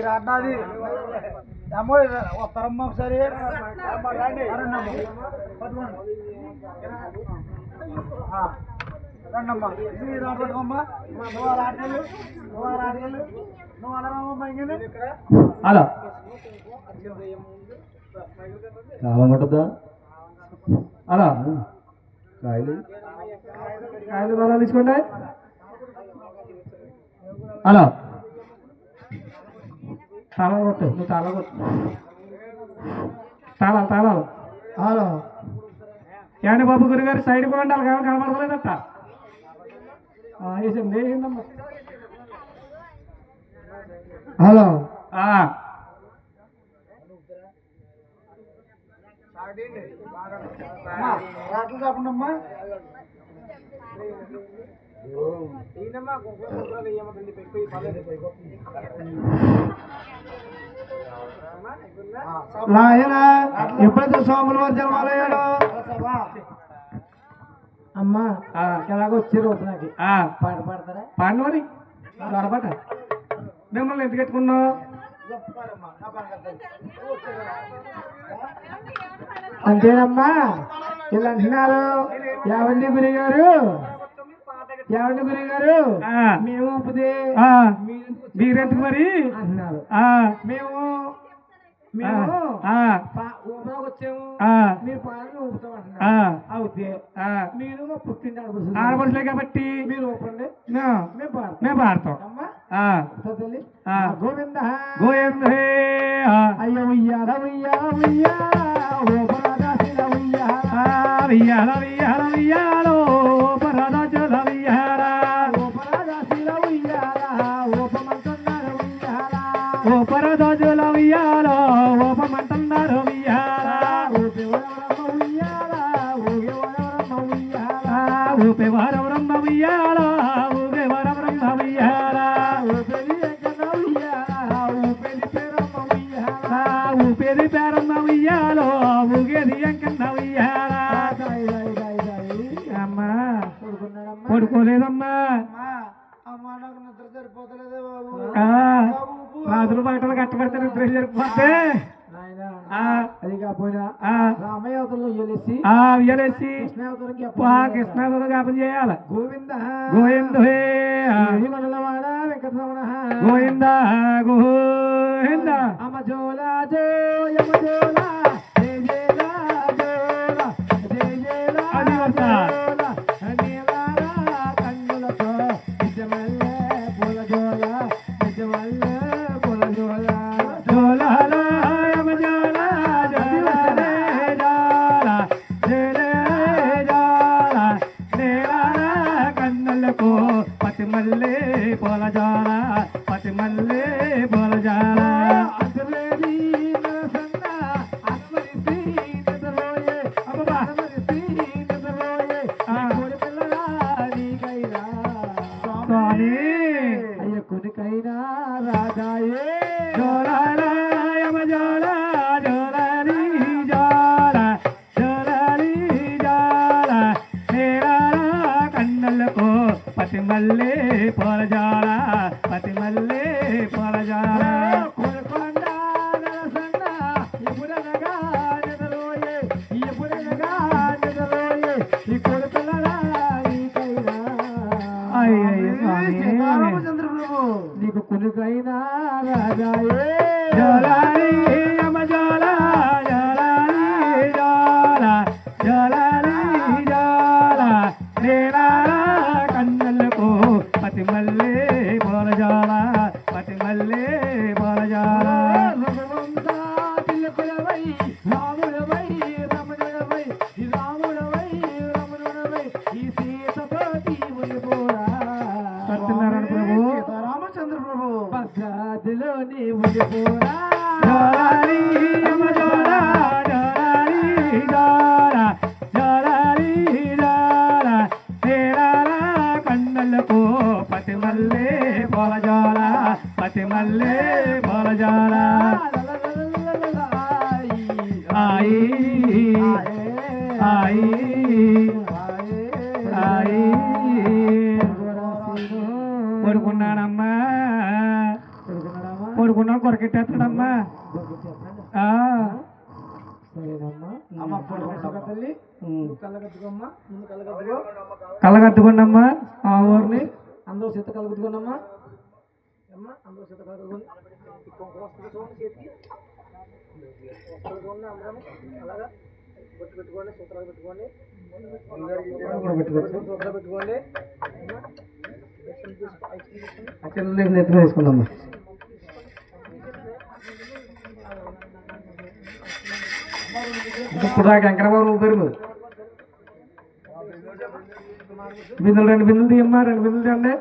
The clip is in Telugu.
రాడ్నాది. అమ్మోయ్, వస్తారమ్మా ఒకసారి అమ్మా. రండమ్మా ఇది రాబట్టుకోమ్మా నువ్వు రాటకెళ్ళు నువ్వు రాటకెళ్ళు నువ్వు అలా రామమ్మా ఇంకేంది అలా అలా కాయలు కాయలు బలాలు ఇచ్చుకోండి అలా తాళాలు కొట్టు నువ్వు తాళాలు కొట్టు. తాళాలు తాళాలు. హలో. ఏమండి బాబు గురుగారు సైడ్ కూడా ఉండాలి కానీ వేసింది ఏంటమ్మా హలో. అమ్మా, రాట్లు కాకుండా నాయన ఎప్పుడైతే సోముల వారు జన్మాలయ్యాడు? అమ్మా ఎలాగో వచ్చారు నాకు పాట పాడతారా? పాడిన మరి. పాట మిమ్మల్ని ఎందుకు పెట్టుకున్నావు? అంతేనమ్మా ఇలా అంటున్నారు. ఏమండి గురి గారు ఏమండి గురి గారు మేము మీరెందుకు మరి? అంటున్నారు? ఆ, మేము మేము వచ్చాము మీరు పాలని అవుతే. మీరు మా పుట్టింటి కాబట్టి మీరు ఊపండి. మేము పాడతాం. మేము పాడతాం. అమ్మా. ఆ, తల్లి. ఆ. గోవింద. గోవింద అయ్య ఉయ్యాల ఉయ్యాల వారవరమ్మ ఊగే వారవరమ్మ వియ్యాల ఊపిరి ఎక్కన ఉయ్యాల ఊపిరి పేరమ్మ ఉయ్యాల ఆ, పేరమ్మ వియ్యాలో ఊగేది ఎంకన్న వియ్యాల అమ్మా పడుకోలేదమ్మా నిద్ర బాబు రాత్రులు కట్టబడితే నిద్ర జరిపోతే కాకపోయినా ఆ, రామయ్య అవతలలో ఇయ్యలేసి ఆ, ఉయ్యలేసి కృష్ణావతలకి ఆ, కృష్ణ జ్ఞాపం చేయాలి. గోవింద గోవింద ఏడుకొండలవాడ వెంకటరమణ. గోవింద గోవింద. అమ్మ జోలా జో యమ జోలా జయ జయలా జోలా జయ జయలా అది వస్తా. జోలా నీలారా కన్నులతో నిజమల్లే పూల జోలా నిజమల్లే పూల జోలా కన్నులకు పతి మల్లె పూల జోల పతి మల్లె పూల అసలేని నరసన్న అస్మరిసి నిద్రలోయే కొనుకైనా రాజాయే జోలాలి యమ జోల, జోలాలి జోల, జోలాలి జోల, నేలాల కన్నులకు పతి మల్లె పూల జోల పతి మల్లె పూల జోల రఘువంశా తిలకులవై, రాముడవై, రమణుడవై, ఈ ఉండిపోరా. సత్యనారాయణ ప్రభు. సీతారామచంద్ర ప్రభు భద్రాద్రిలోని ఉండిపోరా జోలాలి యమ జోల, జోలాలి జోల, జోలాలి జోల, నేలాల కన్నులకు పతి మల్లె పూల జోల పతి మల్లె పూల జోల ఆయి ఆయి ఆయి అందరూ చేత కలుగుకోండి కుంకుమ వస్తుంది చూడండి చేతికి వస్తుంది చూడండి అందరం అలాగా బొట్టు పెట్టుకోండి సూత్రాలు పెట్టుకోండి పెట్టుకోండి ఐస్ క్రీమ్. ఇప్పుడు దాకా వెంకటబాబు ఊపిరి బిందులు రెండు బిందులు తీయమ్మా రెండు బిందులు తీయండి.